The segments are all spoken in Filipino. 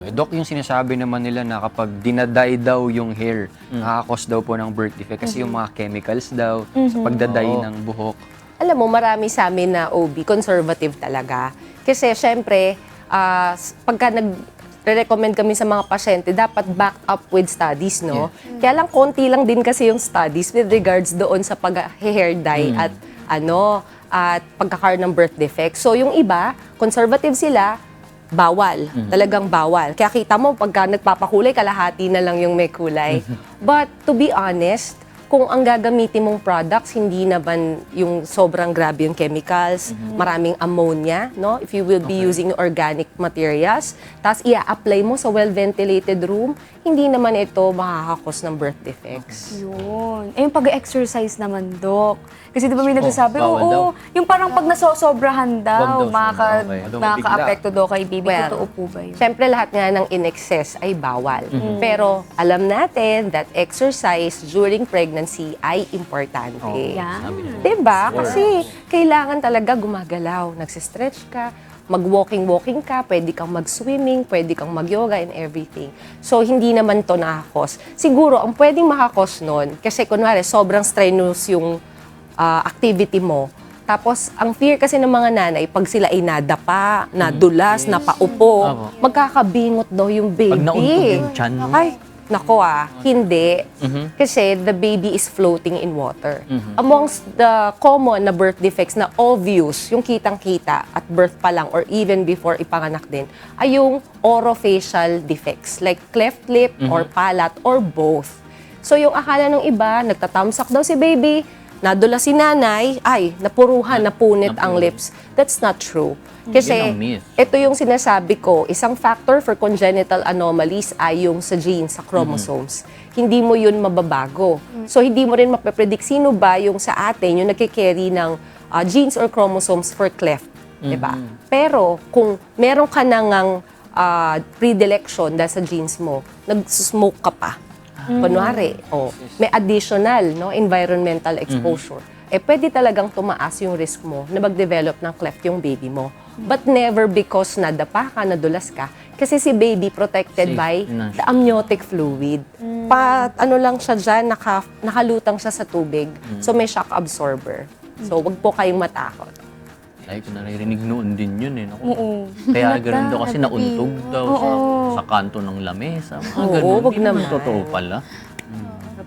Eh, Dok, yung sinasabi naman nila na kapag dinaday daw yung hair, nakakos daw po ng birth defect kasi yung mga chemicals daw sa pagdaday Oo. ng buhok. Alam mo, marami sa amin na OB, conservative talaga. Kasi syempre, s- pagka nag recommend kami sa mga pasyente, dapat backed up with studies, no? Kaya lang, konti lang din kasi yung studies with regards doon sa pag-hair dye at ano, at pagkakaroon ng birth defect. So, yung iba, conservative sila, bawal. Talagang bawal. Kaya kita mo, pagka nagpapakulay, kalahati na lang yung may kulay. But to be honest, kung ang gagamitin mong products, hindi naman yung sobrang grabe yung chemicals, maraming ammonia, no? If you will be using organic materials, tapos i-apply mo sa well-ventilated room, hindi naman ito makakakos ng birth defects. Yun. Eh, yung pag-exercise naman, Dok. Kasi di ba may nagsasabi, bawal oo, daw. yung parang pag nasosobrahan daw, daw, makaka, okay. Daw makaka-apekto daw kay baby. Well, Totoo po ba yun? Siyempre lahat nga ng in-excess ay bawal. Pero alam natin that exercise during pregnancy ay importante. Yan. Diba? Kasi kailangan talaga gumagalaw. Nagsistretch ka, mag-walking-walking ka, pwede kang mag-swimming, pwede kang mag-yoga and everything. So, hindi naman to nakakos. Siguro, ang pwedeng makakos nun, kasi kunwari, sobrang strenuous yung ah, activity mo. Tapos, ang fear kasi ng mga nanay, pag sila ay nadapa, nadulas, napaupo, Apo. magkakabingot daw yung baby. Pag nauntog yung mo. Ay, nako ah, hindi. Kasi the baby is floating in water. Amongst the common na birth defects na obvious, yung kitang-kita at birth pa lang or even before ipanganak din, ay yung orofacial defects like cleft lip or palat or both. So yung akala ng iba, nagtatamsak daw si baby, nadula si nanay, ay, napuruhan, napunit ang lips. That's not true. Yan Kasi ang myth. ito yung sinasabi ko, isang factor for congenital anomalies ay yung sa genes, sa chromosomes. Hindi mo yun mababago. So, hindi mo rin mapapredict sino ba yung sa atin, yung nagkikerry ng ah, genes or chromosomes for cleft. 'di ba? Pero, kung meron ka nang ah, predilection dahil sa genes mo, nag-smoke ka pa. Kunwari, oh, may additional no, environmental exposure. Eh, pwede talagang tumaas yung risk mo na mag-develop ng cleft yung baby mo. But never because nadapa ka, nadulas ka. Kasi si baby protected Safe. by Yun na the amniotic fluid. Pa, ano lang siya dyan, naka, nakalutang siya sa tubig. So may shock absorber. So wag po kayong matakot. Ay, ko naririnig noon din yun eh. Naku. Oo. Kaya ganun daw kasi nauntog daw sa, sa kanto ng lamesa. Mga Oo, ganun. wag Hindi naman naman. totoo pala.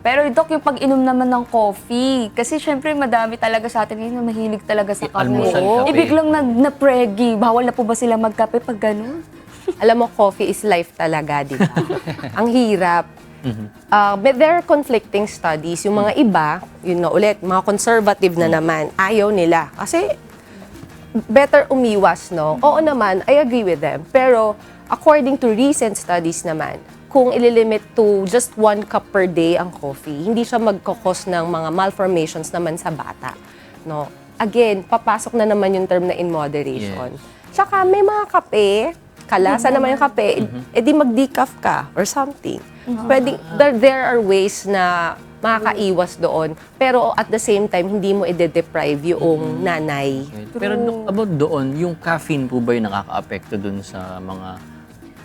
Pero Dok, yung pag-inom naman ng coffee, kasi syempre madami talaga sa atin ngayon na mahilig talaga sa kape. almusal kape. Eh, biglang nag na-preggy. Bawal na po ba sila magkape pag ganun? Alam mo, coffee is life talaga, di ba? Ang hirap. Uh, but there are conflicting studies. Yung mga iba, yun nga ulit, mga conservative na naman, ayaw nila. Kasi better umiwas, no? Oo naman, I agree with them. Pero according to recent studies naman, kung ililimit to just one cup per day ang coffee, hindi siya magkakos ng mga malformations naman sa bata. No? Again, papasok na naman yung term na in moderation. Tsaka may mga kape, kalasa naman yung kape, edi mag-decaf ka or something. Pwede, there, there are ways na makakaiwas doon. Pero at the same time, hindi mo i-deprive yung nanay. Pero Dok, about doon, yung caffeine po ba yung nakaka-apekto dun sa mga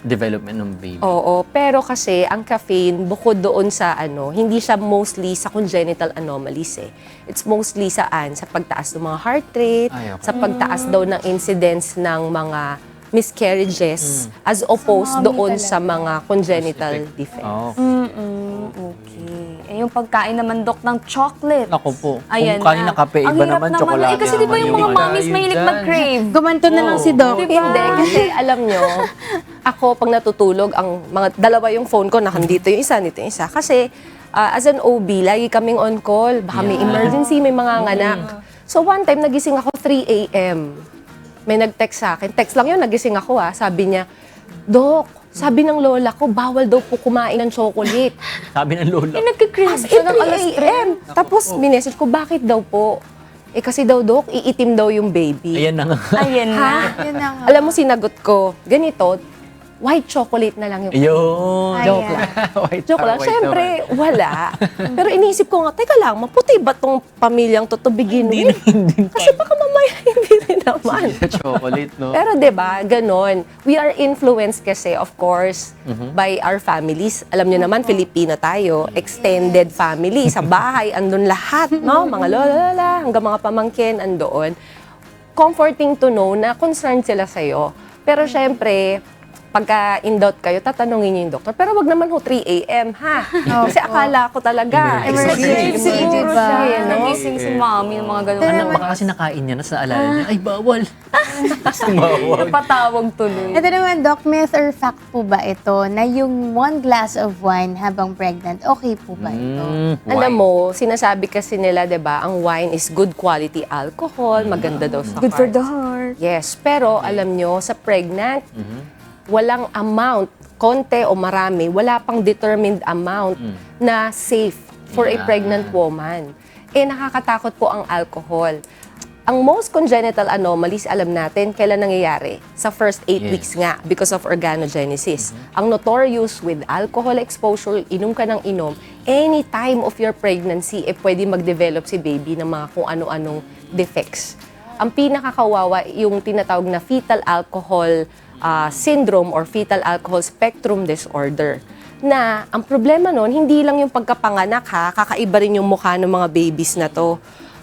development ng baby? Oo, pero kasi ang caffeine, bukod doon sa ano, hindi siya mostly sa congenital anomalies eh. It's mostly saan? Sa pagtaas ng mga heart rate, Ay, okay. sa pagtaas daw ng incidence ng mga miscarriages as opposed mommy doon talaga. sa mga congenital defects. Oo. Mm-mm, okay. Eh, yung pagkain naman, Dok, ng chocolate. Ako po. Ayan Kung kain na kape, Ang iba hirap naman, chocolate Eh, kasi di ba naman yung mga mommies mahilig mag-crave? Gumanto na lang si Doc. Diba? Hindi, kasi alam nyo, ako pag natutulog, ang mga dalawa yung phone ko, nakandito yung isa, nito yung isa. Kasi ah, as an OB, lagi kaming on call. Baka may emergency, may mga nganak. So one time, nagising ako 3 a.m. May nag-text sa akin. Text lang yun, nagising ako ah. Sabi niya, Dok, sabi ng lola ko, bawal daw po kumain ng chocolate. Sabi ng lola. Eh, nagkikrave As siya in, ng alas 3 a.m. Tapos, minessage ko, bakit daw po? Eh kasi daw, Dok, iitim daw yung baby. Ayan na nga. Ayan na. Ha? Yun na nga. Alam mo, sinagot ko, ganito, white chocolate na lang yung Yun. Ay, Joke lang. White Joke lang. white Siyempre, wala. Pero inisip ko nga, teka lang, maputi ba tong pamilyang to to begin with? Kasi baka mamaya hindi rin naman. chocolate, no? Pero 'di ba, ganon. We are influenced kasi of course by our families. Alam niyo naman Filipino tayo, extended family sa bahay andun lahat, no? Mga lola, lola, hanggang mga pamangkin andoon. Comforting to know na concerned sila sa Pero syempre, pagka in doubt kayo, tatanungin niyo yung doktor. Pero wag naman ho 3 a.m. ha. Kasi akala ko talaga, Emergency, executive siguro diba? siya, eh, no? Nagising si mami ng mga ganun. Ano, naman- Baka kasi nakain niya na sa alala niya. Ay, bawal. napatawag tuloy. Ito naman, Doc, myth or fact po ba ito na yung one glass of wine habang pregnant, okay po ba ito? Mm, Alam mo, sinasabi kasi nila, 'di ba, ang wine is good quality alcohol, maganda daw sa Good for heart. the heart. Yes, pero alam nyo, sa pregnant, Mm-hmm. Walang amount, konti o marami, wala pang determined amount na safe for a Mm. Yeah. pregnant woman. Eh, nakakatakot po ang alcohol. Ang most congenital anomalies, alam natin, kailan nangyayari? Sa first eight Yes. weeks nga, because of organogenesis. Ang notorious with alcohol exposure, inom ka ng inom, any time of your pregnancy, eh pwede mag-develop si baby ng mga kung ano-anong defects. Ang pinakakawawa, yung tinatawag na fetal alcohol ah, syndrome or fetal alcohol spectrum disorder. Na ang problema nun, hindi lang yung pagkapanganak ha, kakaiba rin yung mukha ng mga babies na to.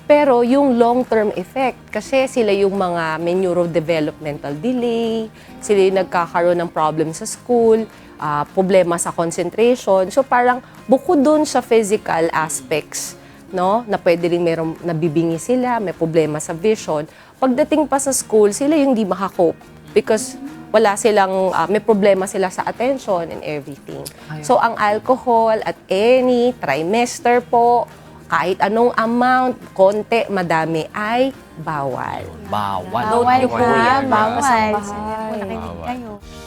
Pero yung long-term effect, kasi sila yung mga may neurodevelopmental delay, sila yung nagkakaroon ng problem sa school, ah, problema sa concentration. So parang bukod dun sa physical aspects, no, na pwede rin merong nabibingi sila, may problema sa vision, pagdating pa sa school, sila yung di makakope because wala silang, ah, may problema sila sa attention and everything. So, ang alcohol at any trimester po, kahit anong amount, konti, madami, ay bawal. Bawal. Bawal niyo po ha, yan, mga bawal. kasambahay. So,